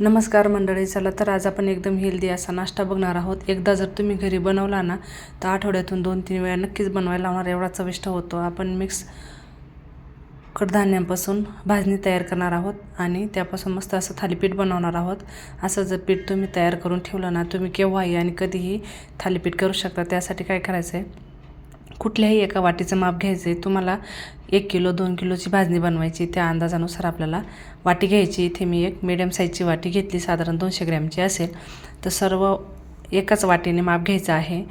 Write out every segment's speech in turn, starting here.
नमस्कार मंडळी चला तर आज आपण एकदम हेल्दी असा नाश्ता बघणार आहोत. एकदा जर तुम्ही घरी बनवला ना तर आठवड्यातून दोन तीन वेळा नक्कीच बनवायला लावणार एवढा चविष्ट होतो. आपण मिक्स कडधान्यांपासून भाजणी तयार करणार आहोत आणि त्यापासून मस्त असं थालीपीठ बनवणार आहोत. असं जर पीठ तुम्ही तयार करून ठेवलं ना तुम्ही केव्हाही आणि कधीही थालीपीठ करू शकता. त्यासाठी काय करायचं आहे कुठल्याही एका वाटीचं माप घ्यायचं आहे तुम्हाला एक किलो दोन किलोची भाजणी बनवायची. त्या अंदाजानुसार आपल्याला वाटी घ्यायची. इथे मी एक मिडियम साईजची वाटी घेतली. साधारण दोनशे ग्रॅमची असेल. तर सर्व एकाच वाटीने माप घ्यायचं आहे.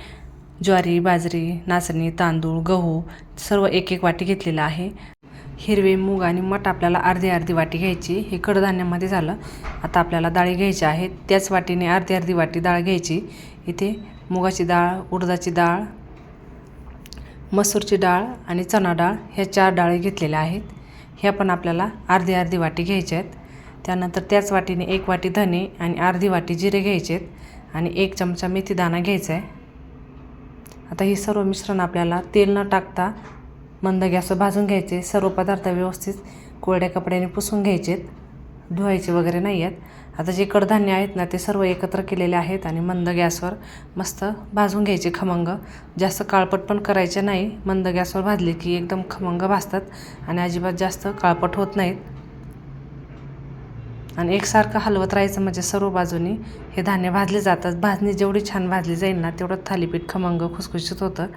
ज्वारी बाजरी नाचणी तांदूळ गहू सर्व एक एक वाटी घेतलेलं आहे. हिरवे मूग आणि मठ आपल्याला अर्धी अर्धी वाटी घ्यायची. हे कडधान्यामध्ये झालं. आता आपल्याला डाळी घ्यायच्या आहेत त्याच वाटीने अर्धी अर्धी वाटी डाळ घ्यायची. इथे मुगाची डाळ उडदाची डाळ मसूरची डाळ आणि चणा डाळ ह्या चार डाळी घेतलेल्या आहेत. ह्या पण आपल्याला अर्धी अर्धी वाटी घ्यायच्या आहेत. त्यानंतर त्याच वाटीने एक वाटी धने आणि अर्धी वाटी जिरे घ्यायचे आहेत आणि एक चमचा मेथी दाणा घ्यायचा आहे. आता हे सर्व मिश्रण आपल्याला तेल न टाकता मंद गॅसवर भाजून घ्यायचे. सर्व पदार्थ व्यवस्थित कोरड्या कपड्याने पुसून घ्यायचेत. धुवायचे वगैरे नाही आहेत. आता जे कडधान्य आहेत ना ते सर्व एकत्र केलेले आहेत आणि मंद गॅसवर मस्त भाजून घ्यायचे खमंग. जास्त काळपट पण करायचे नाही. मंद गॅसवर भाजले की एकदम खमंग भाजतात आणि अजिबात जास्त काळपट होत नाहीत. आणि एकसारखं हलवत राहायचं म्हणजे सर्व बाजूनी हे धान्य भाजले जातात. भाजणी जेवढी छान भाजली जाईल ना तेवढं थालीपीठ खमंग खुसखुशीत होतं.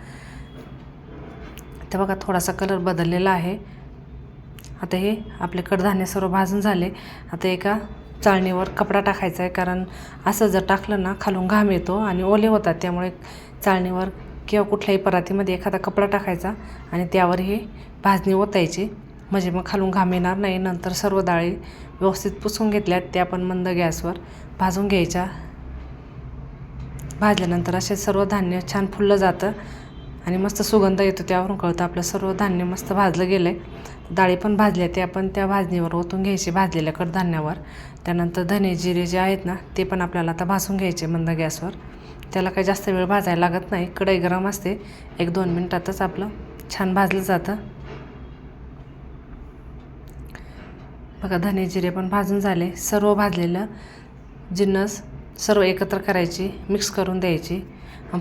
तर बघा थोडासा कलर बदललेला आहे. आता हे आपले कडधान्य सर्व भाजून झाले. आता एका चाळणीवर कपडा टाकायचा आहे कारण असं जर टाकलं ना खालून घाम येतो आणि ओले होतात. त्यामुळे चाळणीवर किंवा कुठल्याही परातीमध्ये एखादा कपडा टाकायचा आणि त्यावर हे भाजणी ओतायची. म्हणजे मग खालून घाम येणार नाही नंतर सर्व डाळी व्यवस्थित पुसून घेतल्यात. त्या पण मंद गॅसवर भाजून घ्यायच्या. भाजल्यानंतर असे सर्व धान्य छान फुललं जातं. आणि मस्त सुगंध येतो त्यावरून कळतं. आपलं सर्व धान्य मस्त भाजलं गेलं आहे डाळी पण भाजल्या ते आपण त्या भाजणीवर ओतून घ्यायचे भाजलेल्या कडधान्यावर त्यानंतर धने जिरे जे आहेत ना ते पण आपल्याला आता भाजून घ्यायचे मंद गॅसवर. त्याला काही जास्त वेळ भाजायला लागत नाही. कढई गरम असते. एक दोन मिनटातच आपलं छान भाजलं जातं. बघा धने जिरे पण भाजून झाले. सर्व भाजलेलं जिन्नस सर्व एकत्र करायची मिक्स करून द्यायची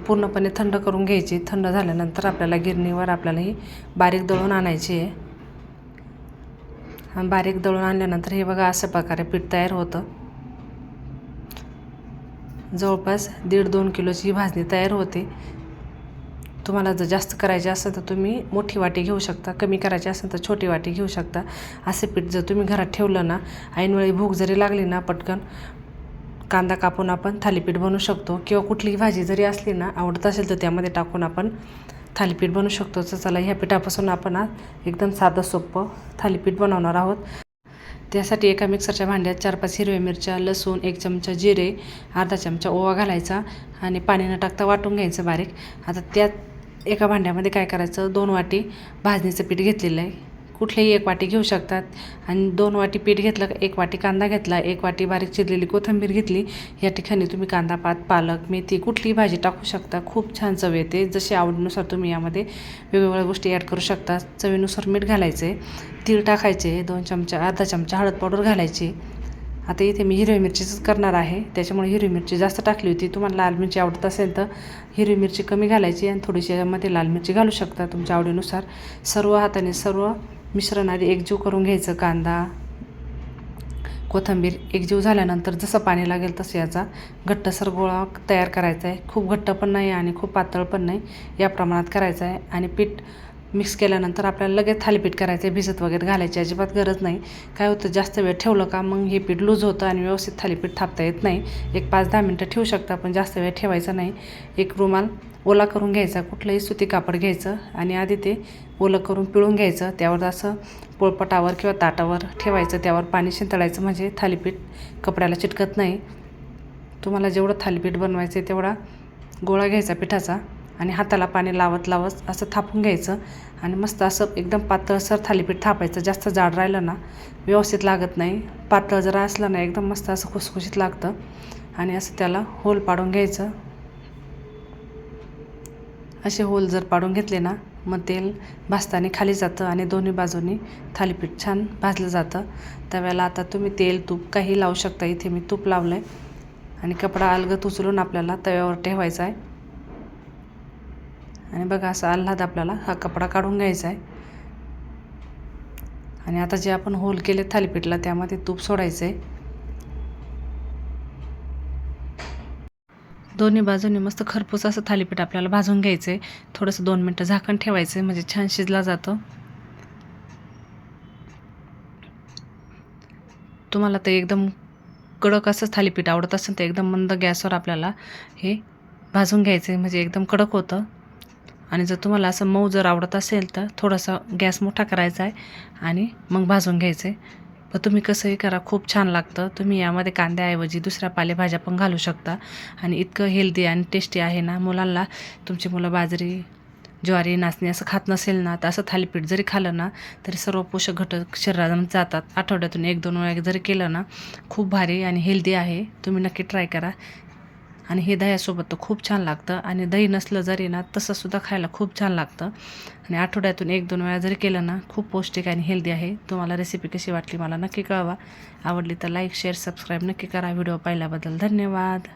पूर्णपणे थंड करून घ्यायची. थंड झाल्यानंतर आपल्याला गिरणीवर आपल्याला ही बारीक दळून आणायची आहे. बारीक दळून आणल्यानंतर हे बघा अशा प्रकारे पीठ तयार होतं. जवळपास दीड दोन किलोची भाजणी तयार होते. तुम्हाला जर जास्त करायचे असेल तर तुम्ही मोठी वाटी घेऊ शकता कमी करायची असेल तर छोटी वाटी घेऊ शकता. असे पीठ जर तुम्ही घरात ठेवलं ना ऐनवेळी भूक जरी लागली ना पटकन कांदा कापून आपण थालीपीठ बनवू शकतो. किंवा कुठलीही भाजी जरी असली ना आवडत असेल तर त्यामध्ये टाकून आपण थालीपीठ बनवू शकतो. तर चला ह्या पिठापासून आपण आज एकदम साधं सोपं थालीपीठ बनवणार आहोत. त्यासाठी एका मिक्सरच्या भांड्यात चार पाच हिरव्या मिरच्या लसूण एक चमचा जिरे अर्धा चमचा ओवा घालायचा आणि पाणी न टाकता वाटून घ्यायचं बारीक. आता त्यात एका भांड्यामध्ये काय करायचं दोन वाटी भाजणीचं पीठ घेतलेलं आहे. कुठलीही एक वाटी घेऊ शकतात. आणि दोन वाटी पीठ घेतलं एक वाटी कांदा घेतला एक वाटी बारीक चिरलेली कोथिंबीर घेतली या ठिकाणी तुम्ही कांदा पात पालक मेथी कुठलीही भाजी टाकू शकता. खूप छान चव येते. जशी आवडीनुसार तुम्ही यामध्ये वेगवेगळ्या गोष्टी ॲड करू शकता. चवीनुसार मीठ घालायचे तीळ टाकायचे दोन चमचा अर्धा चमचा हळद पावडर घालायची. आता इथे मी हिरवी मिरचीच करणार आहे. त्याच्यामुळे हिरवी मिरची जास्त टाकली होती. तुम्हाला लाल मिरची आवडत असेल तर हिरवी मिरची कमी घालायची आणि थोडीशी यामध्ये लाल मिरची घालू शकता तुमच्या आवडीनुसार. सर्व हाताने सर्व मिश्रण आधी एकजीव करून घ्यायचं कांदा कोथिंबीर एकजीव झाल्यानंतर जसं पाणी लागेल तसं याचा घट्टसर गोळा तयार करायचा आहे. खूप घट्ट पण नाही आणि खूप पातळ पण नाही. या प्रमाणात करायचं आहे आणि पीठ मिक्स केल्यानंतर आपल्याला लगेच थालीपीठ करायचं आहे भिजत वगैरे घालायची अजिबात गरज नाही. काय होतं जास्त वेळ ठेवलं का मग हे पीठ लूज होतं आणि व्यवस्थित थालीपीठ थापता येत नाही. एक पाच दहा मिनटं ठेवू शकता पण जास्त वेळ ठेवायचा नाही. एक रुमाल ओला करून घ्यायचा कुठलंही सुती कापड घ्यायचं आणि आधी ते ओलं करून पिळून घ्यायचं. त्यावर असं पोळपटावर किंवा ताटावर ठेवायचं. त्यावर पाणी शिंतळायचं म्हणजे थालीपीठ कपड्याला चिटकत नाही. तुम्हाला जेवढं थालीपीठ बनवायचं आहे तेवढा गोळा घ्यायचा पिठाचा आणि हाताला पाणी लावत लावत असं थापून घ्यायचं आणि मस्त असं एकदम पातळसर थालीपीठ थापायचं. जास्त जाड राहिलं ना व्यवस्थित लागत नाही. पातळ जरा असलं ना एकदम मस्त असं खुसखुशीत लागतं आणि असं त्याला होल पाडून घ्यायचं. असे होल जर पाडून घेतले ना मग तेल भाजताना खाली जातं आणि दोन्ही बाजूनी थालीपीठ छान भाजलं जातं. तव्याला आता तुम्ही तेल तूप काही लावू शकता. इथे मी तूप लावलं आहे आणि कपडा अलगत उचलून आपल्याला तव्यावर ठेवायचा आहे. आणि बघा असा आल्हाद आपल्याला हा कपडा काढून घ्यायचा आहे. आणि आता जे आपण होल केले थालीपीठला त्यामध्ये तूप सोडायचं आहे दोन्ही बाजूनी मस्त खरपूस असं थालीपीठ आपल्याला भाजून घ्यायचं आहे थोडंसं दोन मिनटं झाकण ठेवायचं आहे म्हणजे छान शिजला जातो. तुम्हाला ते एकदम कडक असं थालीपीठ आवडत असेल तर एकदम मंद गॅसवर आपल्याला हे भाजून घ्यायचं आहे म्हणजे एकदम कडक होतं. आणि जर तुम्हाला असं मऊ जर आवडत असेल तर थोडासा गॅस मोठा करायचा आहे आणि मग भाजून घ्यायचं आहे पण तुम्ही कसंही करा खूप छान लागतं. तुम्ही यामध्ये कांद्याऐवजी दुसऱ्या पालेभाज्या पण घालू शकता. आणि इतकं हेल्दी आणि टेस्टी आहे ना मुलांना तुमची मुलं बाजरी ज्वारी नाचणी असं खात नसेल ना तर असं थालीपीठ जरी खाल्लं ना तरी सर्व पोषक घटक शरीरात जातात. आठवड्यातून एक दोन वेळा जरी केलं ना खूप भारी आणि हेल्दी आहे. तुम्ही नक्की ट्राय करा. आणि हे दह्यासोबत तर खूप छान लागतं. आणि दही नसलं जरी ना तसंसुद्धा खायला खूप छान लागतं. आणि आठवड्यातून एक दोन वेळा जरी केलं ना खूप पौष्टिक आणि हेल्दी आहे. तुम्हाला रेसिपी कशी वाटली मला नक्की कळवा. आवडली तर लाईक शेअर सबस्क्राईब नक्की करा. व्हिडिओ पाहिल्याबद्दल धन्यवाद.